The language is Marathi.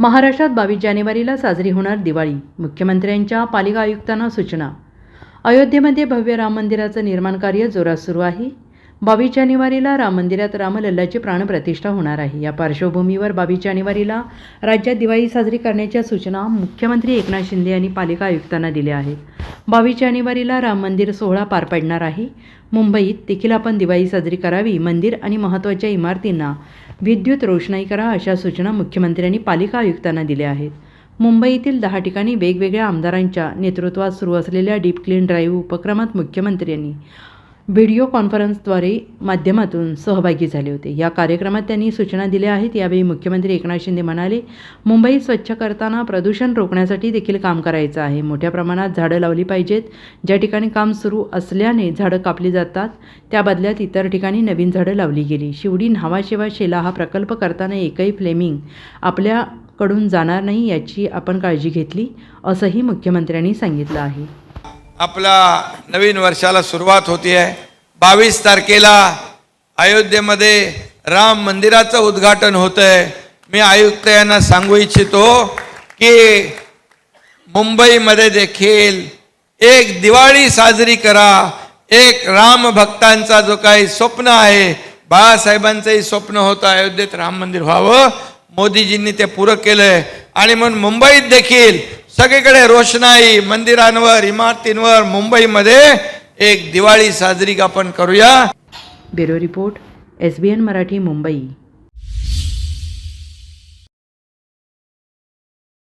महाराष्ट्रात बावीस जानेवारीला साजरी होणार दिवाळी. मुख्यमंत्र्यांच्या पालिका आयुक्तांना सूचना. अयोध्येमध्ये भव्य राम मंदिराचं निर्माण कार्य जोरात सुरू आहे. बावीस जानेवारीला राम मंदिरात रामलल्लाची प्राणप्रतिष्ठा होणार आहे. या पार्श्वभूमीवर बावीस जानेवारीला राज्यात दिवाळी साजरी करण्याच्या सूचना मुख्यमंत्री एकनाथ शिंदे यांनी पालिका आयुक्तांना दिल्या आहेत. बावीस जानेवारीला राम मंदिर सोहळा पार पडणार आहे. मुंबईत देखील आपण दिवाळी साजरी करावी मंदिर आणि महत्त्वाच्या इमारतींना विद्युत रोषणाई करा अशा सूचना मुख्यमंत्र्यांनी पालिका आयुक्तांना दिल्या आहेत. मुंबईतील दहा ठिकाणी वेगवेगळ्या आमदारांच्या नेतृत्वात सुरू असलेल्या डीप क्लीन ड्राईव्ह उपक्रमात मुख्यमंत्र्यांनी व्हिडिओ कॉन्फरन्सद्वारे माध्यमातून सहभागी झाले होते. या कार्यक्रमात त्यांनी सूचना दिल्या आहेत. यावेळी मुख्यमंत्री एकनाथ शिंदे म्हणाले मुंबई स्वच्छ करताना प्रदूषण रोखण्यासाठी देखील काम करायचं आहे. मोठ्या प्रमाणात झाडं लावली पाहिजेत. ज्या ठिकाणी काम सुरू असल्याने झाडं कापली जातात त्या बदल्यात इतर ठिकाणी नवीन झाडं लावली गेली. शिवडी न्हावाशिवा शेला हा प्रकल्प करताना एकही फ्लेमिंग आपल्याकडून जाणार नाही याची आपण काळजी घेतली असंही मुख्यमंत्र्यांनी सांगितलं आहे. आपला नवीन वर्षाला सुरुवात होती आहे. बावीस तारखेला अयोध्येमध्ये राम मंदिराचं उद्घाटन होतं आहे मी आयुक्त यांना सांगू इच्छितो की मुंबईमध्ये देखील एक दिवाळी साजरी करा. एक राम भक्तांचा जो काही स्वप्न आहे बाळासाहेबांचंही स्वप्न होतं अयोध्येत राम मंदिर व्हावं. मोदीजींनी ते पुरं केलंय. आणि म्हणून मुंबईत देखील सगळीकडे रोषणाई मंदिरांवर इमारतींवर मुंबईमध्ये एक दिवाळी साजरी आपण करूया. Bureau report S B N Marathi Mumbai.